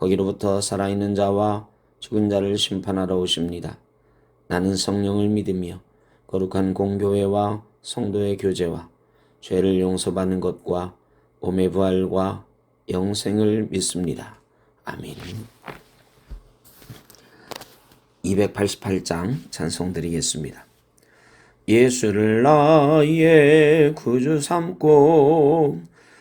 거기로부터 살아있는 자와 죽은 자를 심판하러 오십니다. 나는 성령을 믿으며 거룩한 공교회와 성도의 교제와 죄를 용서받는 것과 몸의 부활과 영생을 믿습니다. 아멘. 288장 찬송 드리겠습니다. 예수를 나의 구주 삼고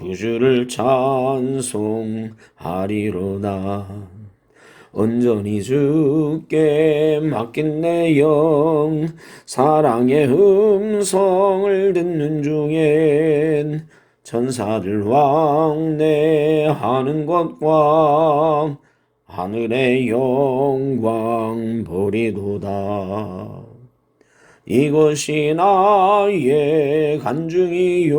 구주를 찬송하리로다 온전히 주께 맡긴 내 영 사랑의 음성을 듣는 중엔 천사들 왕래하는 것과 하늘의 영광 보리도다. 이것이 나의 간증이요.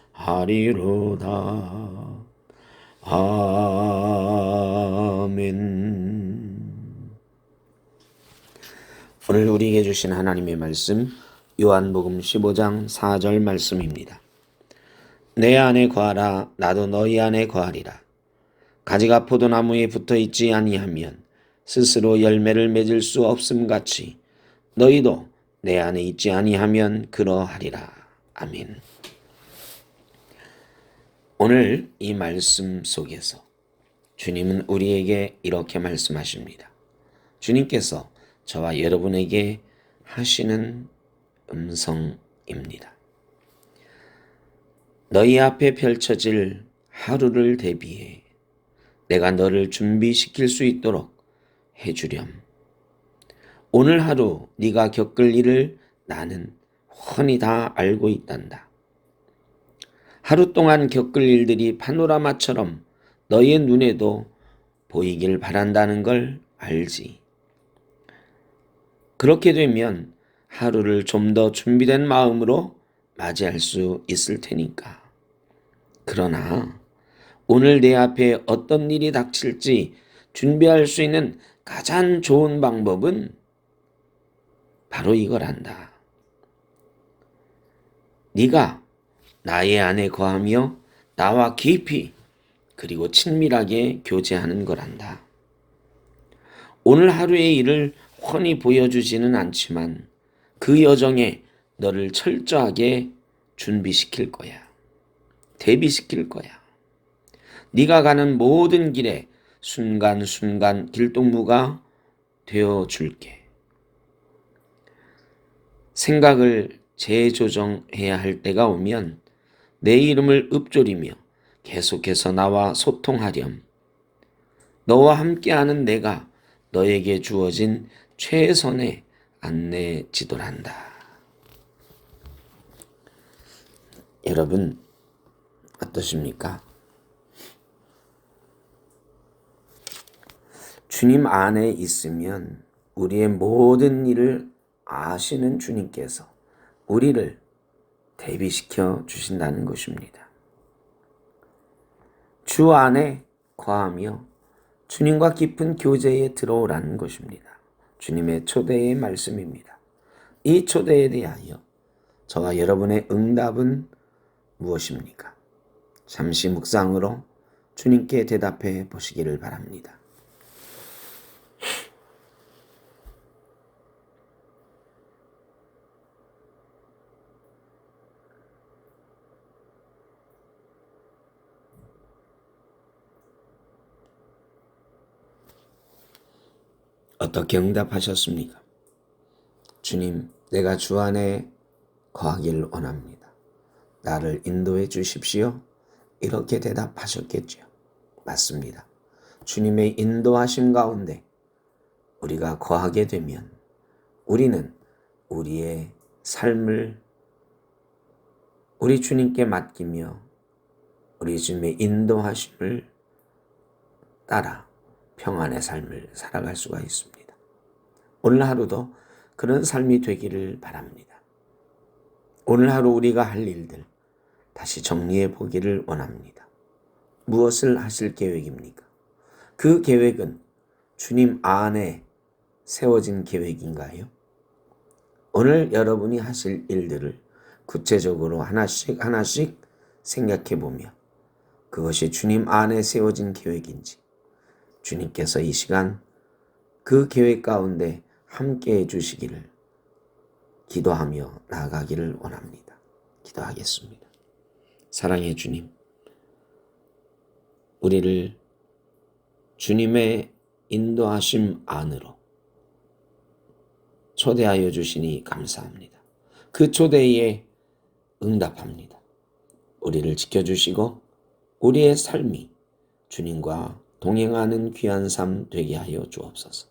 하리로다 아멘 오늘 우리에게 주신 하나님의 말씀 요한복음 15장 4절 말씀입니다. 내 안에 거하라 나도 너희 안에 거하리라. 가지가 포도나무에 붙어 있지 아니하면 스스로 열매를 맺을 수 없음 같이 너희도 내 안에 있지 아니하면 그러하리라. 아멘. 오늘 이 말씀 속에서 주님은 우리에게 이렇게 말씀하십니다. 주님께서 저와 여러분에게 하시는 음성입니다. 너희 앞에 펼쳐질 하루를 대비해 내가 너를 준비시킬 수 있도록 해주렴. 오늘 하루 네가 겪을 일을 나는 훤히 다 알고 있단다. 하루 동안 겪을 일들이 파노라마처럼 너의 눈에도 보이길 바란다는 걸 알지. 그렇게 되면 하루를 좀 더 준비된 마음으로 맞이할 수 있을 테니까. 그러나 오늘 내 앞에 어떤 일이 닥칠지 준비할 수 있는 가장 좋은 방법은 바로 이거란다. 네가 나의 안에 거하며 나와 깊이 그리고 친밀하게 교제하는 거란다. 오늘 하루의 일을 훤히 보여주지는 않지만 그 여정에 너를 철저하게 준비시킬 거야. 대비시킬 거야. 네가 가는 모든 길에 순간순간 길동무가 되어 줄게. 생각을 재조정해야 할 때가 오면 내 이름을 읊조리며 계속해서 나와 소통하렴. 너와 함께하는 내가 너에게 주어진 최선의 안내 지도란다. 여러분 어떠십니까? 주님 안에 있으면 우리의 모든 일을 아시는 주님께서 우리를 대비시켜 주신다는 것입니다. 주 안에 거하며 주님과 깊은 교제에 들어오라는 것입니다. 주님의 초대의 말씀입니다. 이 초대에 대하여 저와 여러분의 응답은 무엇입니까? 잠시 묵상으로 주님께 대답해 보시기를 바랍니다. 어떻게 응답하셨습니까? 주님, 내가 주 안에 거하기를 원합니다. 나를 인도해 주십시오. 이렇게 대답하셨겠죠. 맞습니다. 주님의 인도하심 가운데 우리가 거하게 되면 우리는 우리의 삶을 우리 주님께 맡기며 우리 주님의 인도하심을 따라 평안의 삶을 살아갈 수가 있습니다. 오늘 하루도 그런 삶이 되기를 바랍니다. 오늘 하루 우리가 할 일들 다시 정리해 보기를 원합니다. 무엇을 하실 계획입니까? 그 계획은 주님 안에 세워진 계획인가요? 오늘 여러분이 하실 일들을 구체적으로 하나씩 하나씩 생각해 보며 그것이 주님 안에 세워진 계획인지 주님께서 이 시간 그 계획 가운데 함께 해 주시기를 기도하며 나아가기를 원합니다. 기도하겠습니다. 사랑의 주님, 우리를 주님의 인도하심 안으로 초대하여 주시니 감사합니다. 그 초대에 응답합니다. 우리를 지켜주시고 우리의 삶이 주님과 동행하는 귀한 삶 되게 하여 주옵소서.